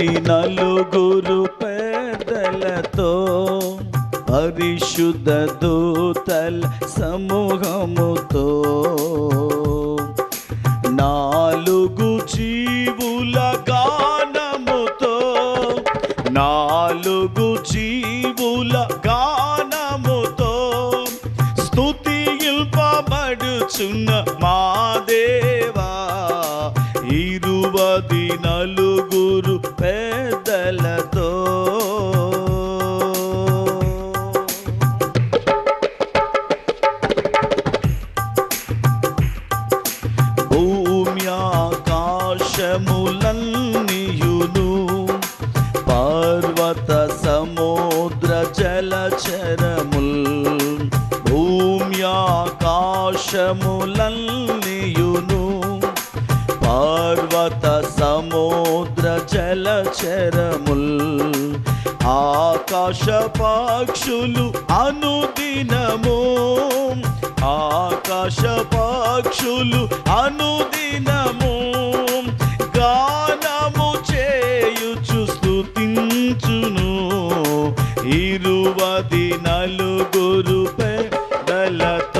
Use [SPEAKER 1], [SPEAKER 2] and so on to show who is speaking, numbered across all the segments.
[SPEAKER 1] ఇరువది నలుగురు పేదలతో పరిశుద్ధ దూతల సమూహముతో నాలుగు జీవుల గానముతో నాలుగు జీవుల గానముతో స్తుతిల్పబడుచున్న మా దేవ ఇరువది నలుగురు పెద్దలతో భూమ్యాకాశములన్నీయును పర్వత సముద్ర జలచరముల్ భూమ్యాకాశములన్నీయును పర్వత సముద్ర జలచరముల్ ఆకాశ పక్షులు అనుదినము. ఆకాశ పక్షులు అనుదినము. గానము చేయుచు స్థుతించును ఇరువది నలుగురు పెద్దలతో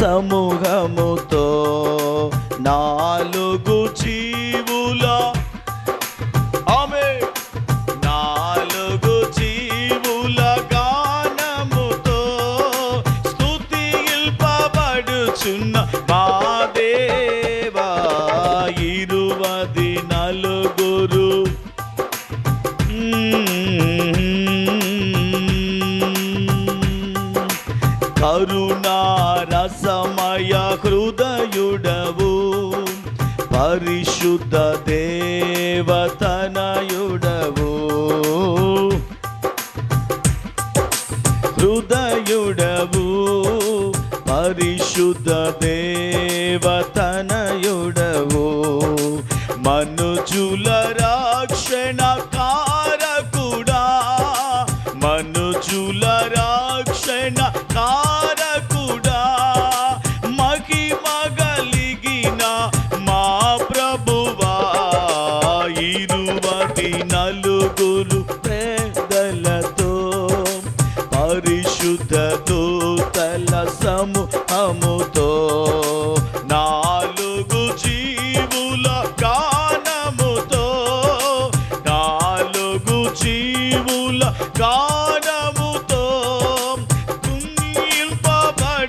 [SPEAKER 1] సమూహముతో నాలుగు జీవుల ఆమె నాలుగు జీవుల గానముతో స్తుతిల్పబడుచున్న మా కరుణారసమయ హృదయుడవు పరిశుద్ధ దేవతనయుడవు. హృదయుడవు పరిశుద్ధ దేవతనయుడవు. మనుజుల రక్షణ కారకుడా మనుజుల రక్షణ నాటి నలుగురు పేదలతో పరిశుద్ధ దూతల సమూహముతో నాలుగు జీవుల గానముతో నాలుగు జీవుల గానము